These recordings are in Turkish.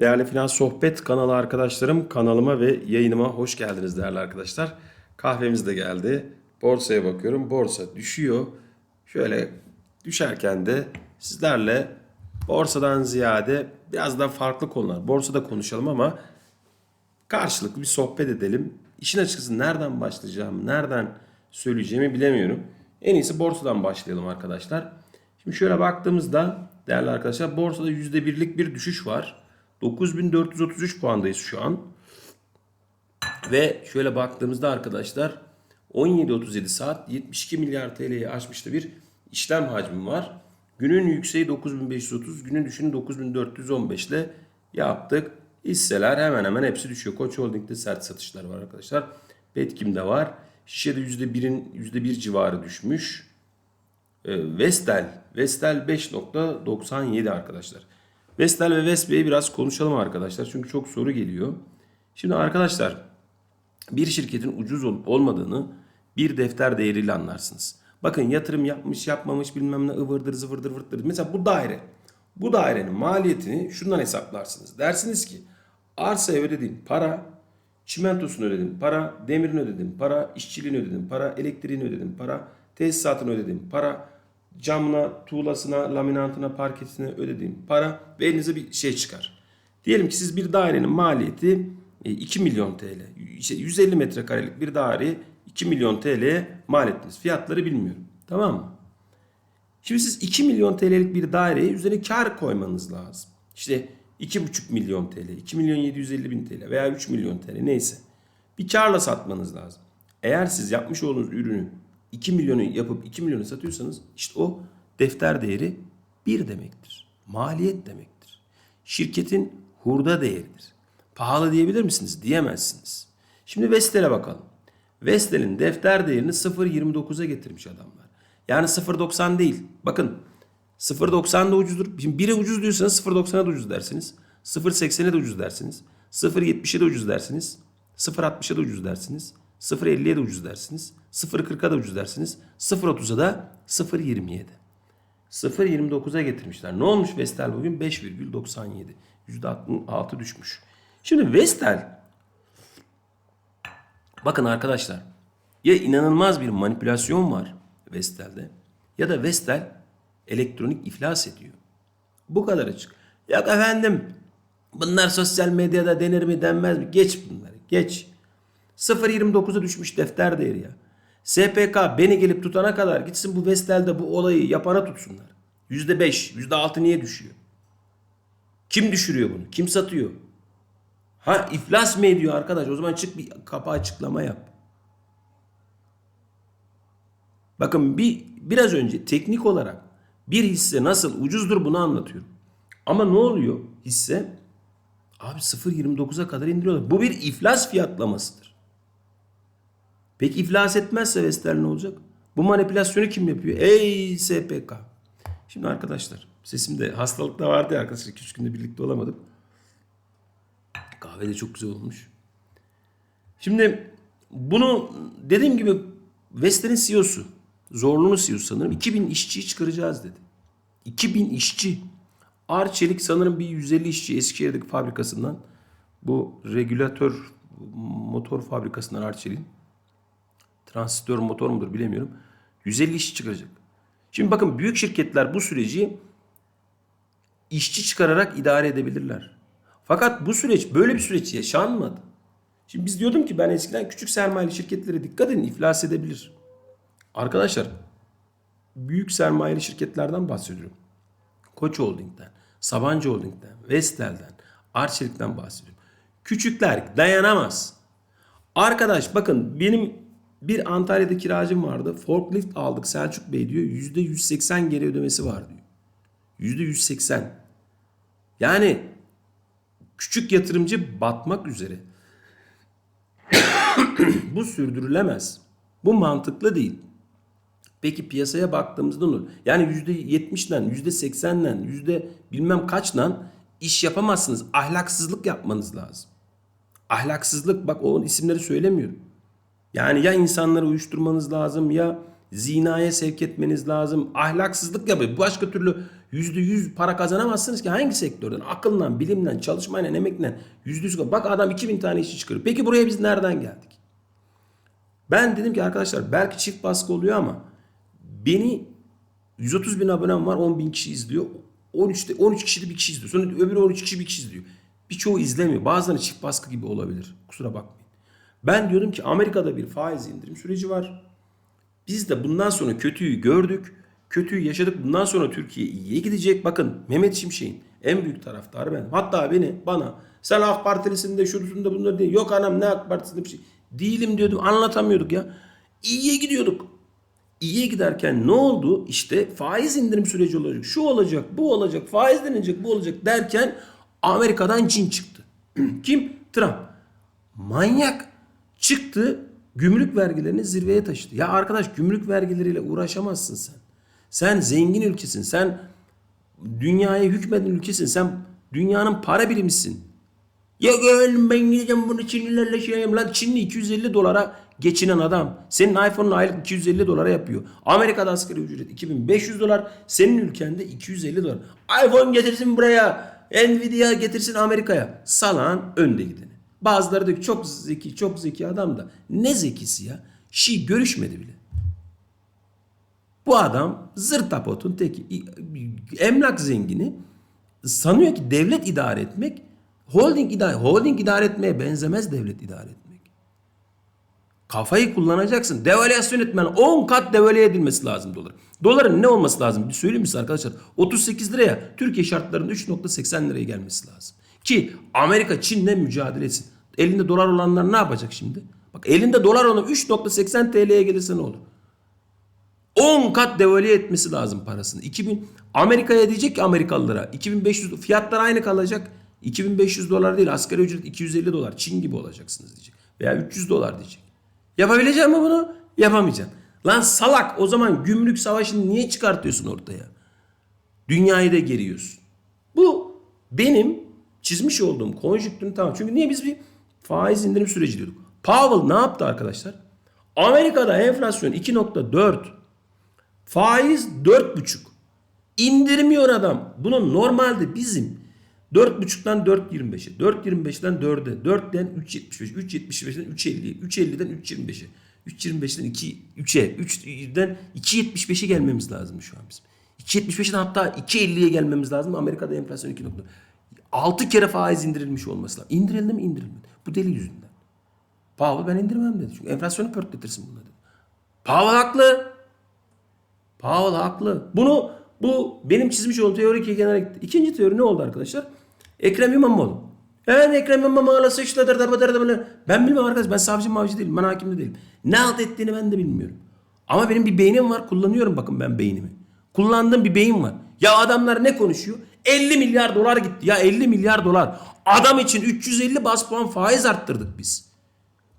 Değerli Finans Sohbet kanalı arkadaşlarım kanalıma ve yayınıma hoş geldiniz değerli arkadaşlar. Kahvemiz de geldi. Borsaya bakıyorum. Borsa düşüyor. Şöyle düşerken de sizlerle borsadan ziyade biraz daha farklı konular. Borsada konuşalım ama karşılıklı bir sohbet edelim. İşin açıkçası nereden başlayacağım, nereden söyleyeceğimi bilemiyorum. En iyisi borsadan başlayalım arkadaşlar. Şimdi şöyle baktığımızda değerli arkadaşlar borsada %1'lik bir düşüş var. 9433 puandayız şu an. Ve şöyle baktığımızda arkadaşlar 17.37 saat 72 milyar TL'yi aşmıştı bir işlem hacmi var. Günün yükseği 9530, günün düşüşünü 9415 ile yaptık. Hisseler hemen hemen hepsi düşüyor. Koç Holding'de sert satışlar var arkadaşlar. Petkim'de var. Şişe'de %1'in %1 civarı düşmüş. Ee, Vestel. Vestel 5.97 arkadaşlar. Vestel ve Vesbey'i biraz konuşalım arkadaşlar. Çünkü çok soru geliyor. Şimdi arkadaşlar bir şirketin ucuz olup olmadığını bir defter değeriyle anlarsınız. Bakın yatırım yapmış yapmamış bilmem ne ıvırdır zıvırdır vırttır. Mesela bu daire. Bu dairenin maliyetini şundan hesaplarsınız. Dersiniz ki arsaya ödediğin para, çimentosunu ödedin para, demirini ödedin para, işçiliğini ödedin para, elektriğini ödedin para, tesisatını ödedin para, camına, tuğlasına, laminantına, parketine ödediğin para ve elinize bir şey çıkar. Diyelim ki siz bir dairenin maliyeti e, 2 milyon TL. İşte 150 metrekarelik bir daireyi 2 milyon TL'ye mal ettiniz. Fiyatları bilmiyorum. Tamam mı? Şimdi siz 2 milyon TL'lik bir daireye üzerine kar koymanız lazım. İşte 2,5 milyon TL, 2 milyon 750 bin TL veya 3 milyon TL neyse. Bir karla satmanız lazım. Eğer siz yapmış olduğunuz ürünü 2 milyonu yapıp 2 milyonu satıyorsanız işte o defter değeri 1 demektir. Maliyet demektir. Şirketin hurda değeridir. Pahalı diyebilir misiniz? Diyemezsiniz. Şimdi Vestel'e bakalım. Vestel'in defter değerini 0.29'a getirmiş adamlar. Yani 0.90 değil. Bakın 0.90 da ucuzdur. Şimdi 1'e ucuz diyorsanız 0.90'a da ucuz dersiniz. 0.80'e de ucuz dersiniz. 0.70'e de ucuz dersiniz. 0.60'a da ucuz dersiniz. 0.50'ye de ucuz dersiniz. 0.40'a da ucuz dersiniz. 0.30'a da 0.27. 0.29'a getirmişler. Ne olmuş Vestel bugün? 5,97. %6 düşmüş. Şimdi Vestel bakın arkadaşlar ya inanılmaz bir manipülasyon var Vestel'de ya da Vestel elektronik iflas ediyor. Bu kadar açık. Yok efendim bunlar sosyal medyada denir mi denmez mi? Geç bunları geç. 0.29'a düşmüş defter değeri ya. SPK beni gelip tutana kadar gitsin bu Vestel'de bu olayı yapana tutsunlar. %5, %6 niye düşüyor? Kim düşürüyor bunu? Kim satıyor? Ha iflas mı ediyor arkadaş? O zaman çık bir kapı açıklama yap. Bakın bir biraz önce teknik olarak bir hisse nasıl ucuzdur bunu anlatıyorum. Ama ne oluyor hisse? Abi 0.29'a kadar indiriyorlar. Bu bir iflas fiyatlamasıdır. Peki iflas etmezse Vestel ne olacak? Bu manipülasyonu kim yapıyor? Ey SPK. Şimdi arkadaşlar sesimde hastalık da vardı ya arkadaşlar. 2-3 günde birlikte olamadık. Kahve de çok güzel olmuş. Şimdi bunu dediğim gibi Vestel'in CEO'su, Zorlu'nun CEO'su sanırım 2000 işçiyi çıkaracağız dedi. 2000 işçi. Arçelik sanırım bir 150 işçi Eskişehir'deki fabrikasından bu regülatör motor fabrikasından Arçelik'in transistör motor mudur bilemiyorum. 150 işçi çıkaracak. Şimdi bakın büyük şirketler bu süreci işçi çıkararak idare edebilirler. Fakat bu süreç böyle bir süreç yaşanmadı. Şimdi biz diyordum ki ben eskiden küçük sermayeli şirketlere dikkat edin iflas edebilir. Arkadaşlar büyük sermayeli şirketlerden bahsediyorum. Koç Holding'den, Sabancı Holding'den, Vestel'den, Arçelik'ten bahsediyorum. Küçükler dayanamaz. Arkadaş bakın benim bir Antalya'da kiracım vardı. Forklift aldık Selçuk Bey diyor. %180 geri ödemesi var diyor. %180. Yani küçük yatırımcı batmak üzere. Bu sürdürülemez. Bu mantıklı değil. Peki piyasaya baktığımızda olur. Yani %70'den, %80'den, yüzde bilmem kaçla iş yapamazsınız. Ahlaksızlık yapmanız lazım. Ahlaksızlık bak o isimleri söylemiyorum. Yani ya insanları uyuşturmanız lazım ya Zinaya sevk etmeniz lazım. Ahlaksızlık yapıyor. Başka türlü yüzde yüz para kazanamazsınız ki hangi sektörden? Akılla, bilimle, çalışmayla, emekle yüzde yüz. Bak adam 2000 tane işçi çıkarıyor. Peki buraya biz nereden geldik? Ben dedim ki arkadaşlar belki çift baskı oluyor ama beni 130 bin abonem var 10 bin kişi izliyor. 13'te 13 kişi de bir kişi izliyor. Sonra öbürü 13 kişi bir kişi izliyor. Birçoğu izlemiyor. Bazıları çift baskı gibi olabilir. Kusura bakmayın. Ben diyordum ki Amerika'da bir faiz indirim süreci var. Biz de bundan sonra kötüyü gördük. Kötüyü yaşadık. Bundan sonra Türkiye iyiye gidecek. Bakın Mehmet Şimşek'in en büyük taraftarı benim. Hatta beni bana sen AK Partilisin de şurusun da bunları değil. Yok anam ne AK Partisi'nde bir şey. Değilim diyordum anlatamıyorduk ya. İyiye gidiyorduk. İyiye giderken ne oldu? İşte faiz indirim süreci olacak. Şu olacak, bu olacak, faiz denilecek, bu olacak derken Amerika'dan cin çıktı. Kim? Trump. Manyak çıktı gümrük vergilerini zirveye taşıdı. Ya arkadaş gümrük vergileriyle uğraşamazsın sen. Sen zengin ülkesin. Sen dünyaya hükmeden ülkesin. Sen dünyanın para birimisin. Ya gel ben gideceğim bunu Çinlilerle şey yapayım. Lan Çinli 250 dolara geçinen adam. Senin iPhone'un aylık 250 dolara yapıyor. Amerika'da asgari ücret 2500 dolar. Senin ülkende 250 dolar. iPhone getirsin buraya. Nvidia getirsin Amerika'ya. Salan önde gideni. Bazıları diyor ki çok zeki, çok zeki adam da. Ne zekisi ya? Şi görüşmedi bile. Bu adam zırtapotun teki. Emlak zengini sanıyor ki devlet idare etmek holding idare, holding idare etmeye benzemez devlet idare etmek. Kafayı kullanacaksın. Devalüasyon etmen 10 kat devalüe edilmesi lazım dolar. Doların ne olması lazım? Bir söyleyeyim mi arkadaşlar? 38 liraya Türkiye şartlarında 3.80 liraya gelmesi lazım. Ki Amerika Çin'le mücadele etsin. Elinde dolar olanlar ne yapacak şimdi? Bak elinde dolar olan 3.80 TL'ye gelirse ne olur? 10 kat devalüe etmesi lazım parasını. 2000 Amerika'ya diyecek ki Amerikalılara 2500 fiyatlar aynı kalacak. 2500 dolar değil asgari ücret 250 dolar. Çin gibi olacaksınız diyecek. Veya 300 dolar diyecek. Yapabilecek mi bunu? Yapamayacaksın. Lan salak o zaman gümrük savaşını niye çıkartıyorsun ortaya? Dünyayı da geriyorsun. Bu benim çizmiş olduğum konjüktürün tamam. Çünkü niye biz bir faiz indirim süreci diyorduk. Powell ne yaptı arkadaşlar? Amerika'da enflasyon 2.4 Faiz 4,5. İndirmiyor adam. Bunu normalde bizim 4,5'tan 4,25'e, 4,25'ten 4'e, 4'ten 3,75, 3,75'ten 3,50'ye, 3,50'den 3,25'e, 3,25'ten 2, 3'e, 3'den 2,75'e gelmemiz lazım şu an bizim. 2,75'ten hatta 2,50'ye gelmemiz lazım. Amerika'da enflasyon 2,4. 6 kere faiz indirilmiş olması lazım. İndirildi mi? İndirilmedi. Bu deli yüzünden. Powell ben indirmem dedi. Çünkü enflasyonu pörtletirsin bunu dedi. Powell haklı. Powell haklı. Bunu bu benim çizmiş olduğum teori iki kenara gitti. İkinci teori ne oldu arkadaşlar? Ekrem İmamoğlu. Evet Ekrem İmamoğlu sıçradır da bıdır da. Ben bilmem arkadaş ben savcı mavcı değilim. Ben hakim de değilim. Ne halt ettiğini ben de bilmiyorum. Ama benim bir beynim var. Kullanıyorum bakın ben beynimi. Kullandığım bir beyin var. Ya adamlar ne konuşuyor? 50 milyar dolar gitti. Ya 50 milyar dolar. Adam için 350 bas puan faiz arttırdık biz.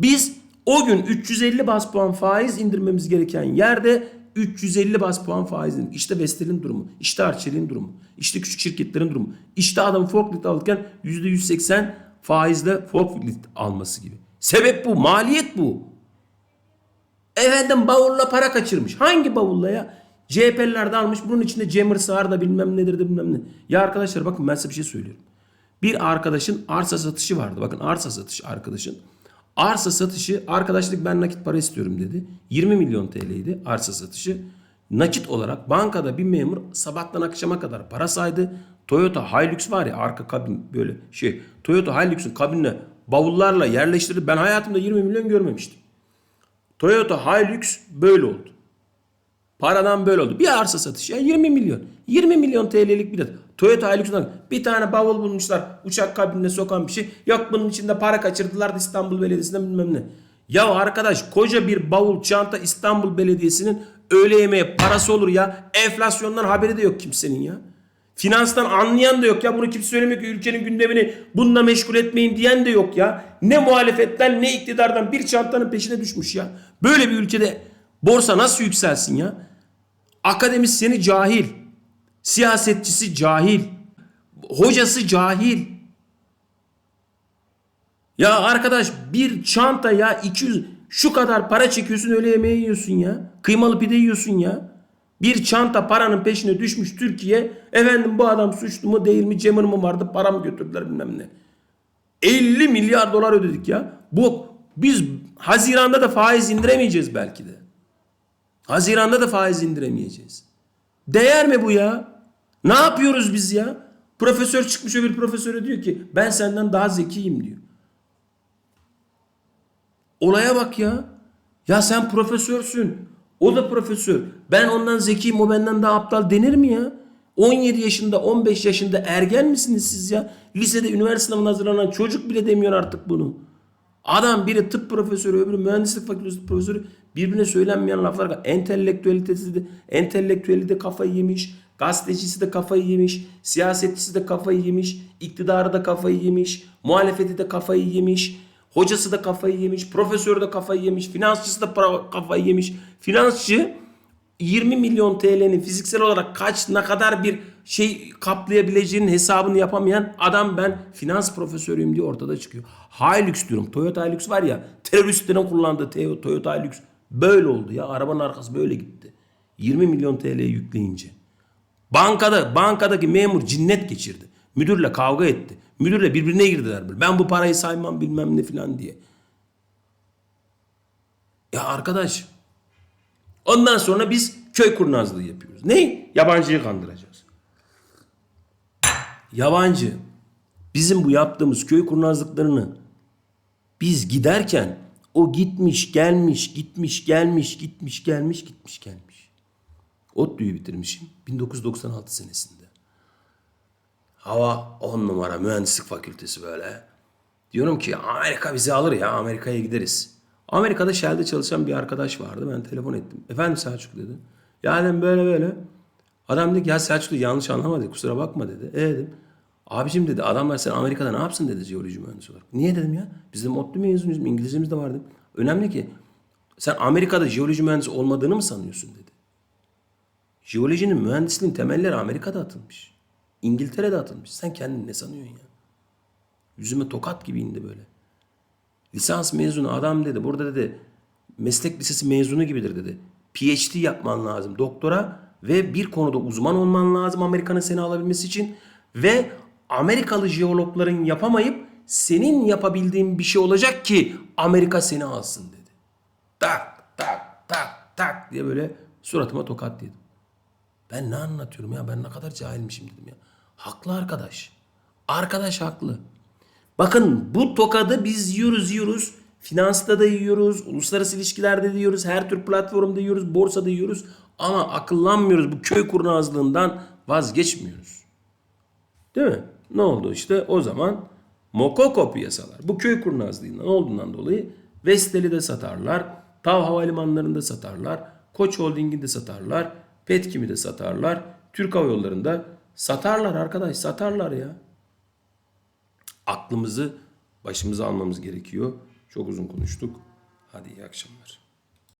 Biz o gün 350 bas puan faiz indirmemiz gereken yerde 350 bas puan faiz indirdik. İşte Vestel'in durumu. İşte Arçelik'in durumu. İşte küçük şirketlerin durumu. İşte adam forklift alırken %180 faizle forklift alması gibi. Sebep bu. Maliyet bu. Efendim bavulla para kaçırmış. Hangi bavulla ya? CHP'liler de almış. Bunun içinde Cemir Sağar da bilmem nedir de bilmem ne. Ya arkadaşlar bakın ben size bir şey söylüyorum. Bir arkadaşın arsa satışı vardı. Bakın arsa satışı arkadaşın. Arsa satışı arkadaşlık ben nakit para istiyorum dedi. 20 milyon TL'ydi arsa satışı. Nakit olarak bankada bir memur sabahtan akşama kadar para saydı. Toyota Hilux var ya arka kabin böyle şey. Toyota Hilux'un kabinine bavullarla yerleştirdi. Ben hayatımda 20 milyon görmemiştim. Toyota Hilux böyle oldu. Paradan böyle oldu. Bir arsa satışı ya 20 milyon. 20 milyon TL'lik bilet. Toyota Hilux'dan bir tane bavul bulmuşlar. Uçak kabinine sokan bir şey. Yok bunun içinde para kaçırdılar da İstanbul Belediyesi'nden bilmem ne. Ya arkadaş koca bir bavul çanta İstanbul Belediyesi'nin öğle yemeğe parası olur ya. Enflasyondan haberi de yok kimsenin ya. Finanstan anlayan da yok ya. Bunu kimse söylemiyor ki ülkenin gündemini bununla meşgul etmeyin diyen de yok ya. Ne muhalefetten ne iktidardan bir çantanın peşine düşmüş ya. Böyle bir ülkede borsa nasıl yükselsin ya? Akademisyeni cahil. Siyasetçisi cahil. Hocası cahil. Ya arkadaş bir çanta ya 200 Şu kadar para çekiyorsun öyle yemeği yiyorsun ya. Kıymalı pide yiyorsun ya. Bir çanta paranın peşine düşmüş Türkiye. Efendim bu adam suçlu mu değil mi cemir mi vardı para mı götürdüler bilmem ne. 50 milyar dolar ödedik ya. Bu biz Haziran'da da faiz indiremeyeceğiz belki de. Haziran'da da faiz indiremeyeceğiz. Değer mi bu ya? Ne yapıyoruz biz ya? Profesör çıkmış öbür profesöre diyor ki ben senden daha zekiyim diyor. Olaya bak ya. Ya sen profesörsün. O da profesör. Ben ondan zekiyim o benden daha aptal denir mi ya? 17 yaşında 15 yaşında ergen misiniz siz ya? Lisede üniversite sınavına hazırlanan çocuk bile demiyor artık bunu. Adam biri tıp profesörü öbürü mühendislik fakültesi profesörü birbirine söylenmeyen laflar. Entelektüelitesi de, entelektüeli de kafayı yemiş. Gazetecisi de kafayı yemiş. Siyasetçisi de kafayı yemiş. iktidarı da kafayı yemiş. Muhalefeti de kafayı yemiş. Hocası da kafayı yemiş. Profesörü de kafayı yemiş. Finansçısı da kafayı yemiş. Finansçı 20 milyon TL'nin fiziksel olarak kaç ne kadar bir şey kaplayabileceğinin hesabını yapamayan adam ben finans profesörüyüm diye ortada çıkıyor. Hilux diyorum. Toyota Hilux var ya teröristlerin kullandığı Toyota Hilux böyle oldu ya. Arabanın arkası böyle gitti. 20 milyon TL yükleyince. Bankada bankadaki memur cinnet geçirdi. Müdürle kavga etti. Müdürle birbirine girdiler. böyle. Ben bu parayı saymam bilmem ne filan diye. Ya arkadaş Ondan sonra biz köy kurnazlığı yapıyoruz. Ne? Yabancıyı kandıracağız. Yabancı bizim bu yaptığımız köy kurnazlıklarını biz giderken o gitmiş gelmiş gitmiş gelmiş gitmiş gelmiş gitmiş gelmiş. ODTÜ'yü bitirmişim 1996 senesinde. Hava 10 numara mühendislik fakültesi böyle. Diyorum ki Amerika bizi alır ya Amerika'ya gideriz. Amerika'da Shell'de çalışan bir arkadaş vardı. Ben telefon ettim. Efendim Selçuk dedi. Ya dedim böyle böyle. Adam dedi ki ya Selçuk dedi, yanlış anlama dedi. Kusura bakma dedi. E dedim. Abicim dedi adamlar sen Amerika'da ne yapsın dedi jeoloji mühendisi olarak. Niye dedim ya? Biz de ODTÜ mezunuyuz. İngilizcemiz de var dedim. Önemli ki sen Amerika'da jeoloji mühendisi olmadığını mı sanıyorsun dedi. Jeolojinin mühendisliğin temelleri Amerika'da atılmış. İngiltere'de atılmış. Sen kendini ne sanıyorsun ya? Yüzüme tokat gibi indi böyle. Lisans mezunu adam dedi. Burada dedi meslek lisesi mezunu gibidir dedi. PhD yapman lazım. Doktora ve bir konuda uzman olman lazım Amerika'nın seni alabilmesi için. Ve Amerikalı jeologların yapamayıp senin yapabildiğin bir şey olacak ki Amerika seni alsın dedi. Tak tak tak tak diye böyle suratıma tokat yedim. Ben ne anlatıyorum ya ben ne kadar cahilmişim dedim ya. Haklı arkadaş. Arkadaş haklı. Bakın bu tokadı biz yiyoruz yiyoruz. Finansta da yiyoruz, uluslararası ilişkilerde de yiyoruz, her tür platformda yiyoruz, borsada yiyoruz. Ama akıllanmıyoruz bu köy kurnazlığından vazgeçmiyoruz. Değil mi? Ne oldu işte o zaman Mokoko piyasalar. Bu köy kurnazlığından olduğundan dolayı Vestel'i satarlar. Tav Havalimanları'nda satarlar. Koç Holding'i de satarlar. Petkim'i de satarlar. Türk Hava Yolları'nda satarlar arkadaş satarlar ya aklımızı başımıza almamız gerekiyor. Çok uzun konuştuk. Hadi iyi akşamlar.